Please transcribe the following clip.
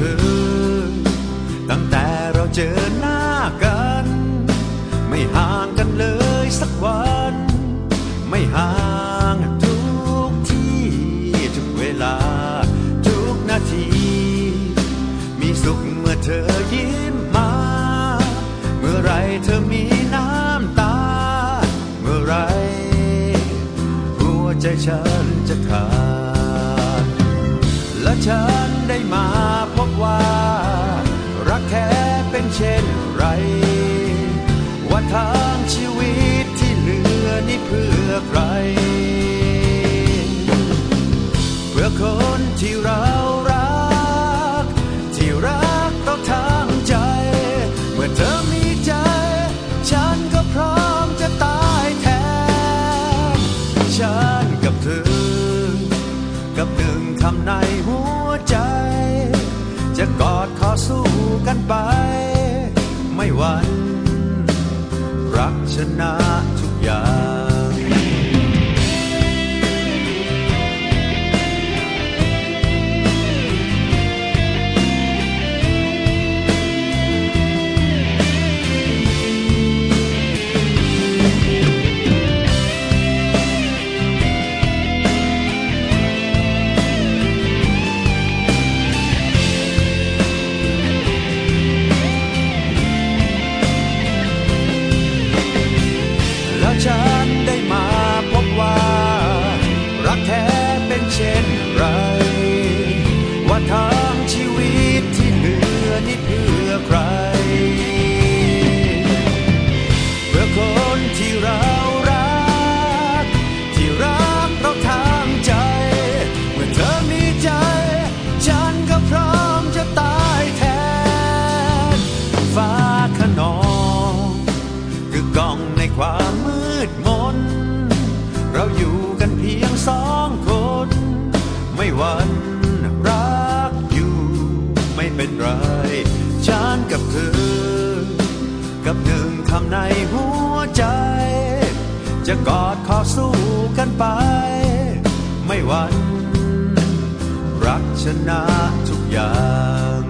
ธอ ตั้งแต่เราเจอหน้ากัน ไม่ห่างกันเลยสักวัน ไม่ห่างทุกที่ทุกเวลา ทุกนาที มีสุขเมื่อเธอยิ้มมา เมื่อไรเธอมีน้ำตา เมื่อไร หัวใจฉันจะขาดและฉัน ได้มาพบว่า รักแท้เป็นเช่นไร ว่าทางชีวิตที่เหลือนี่เพื่อใคร เพื่อคนที่เรารัก ที่รักเราทางใจ เมื่อเธอมีใจ ฉันก็พร้อมจะตายแทนฉันกับเธอ กับหนึ่งคำในหัว ใจ จะกอดขอสู้กันไป ไม่หวั่นรักชนะทุกอย่าง ทางชีวิตที่เหลือนี่เพื่อใคร เพื่อคนที่เรารัก ที่รักเราทางใจ เมื่อเธอมีใจ ฉันก็พร้อมจะตายแทน ฟ้าขนอง คือกล่องในความมืดมน จะกอดขอสู้กันไป ไม่หวัน รักชนะทุกอย่าง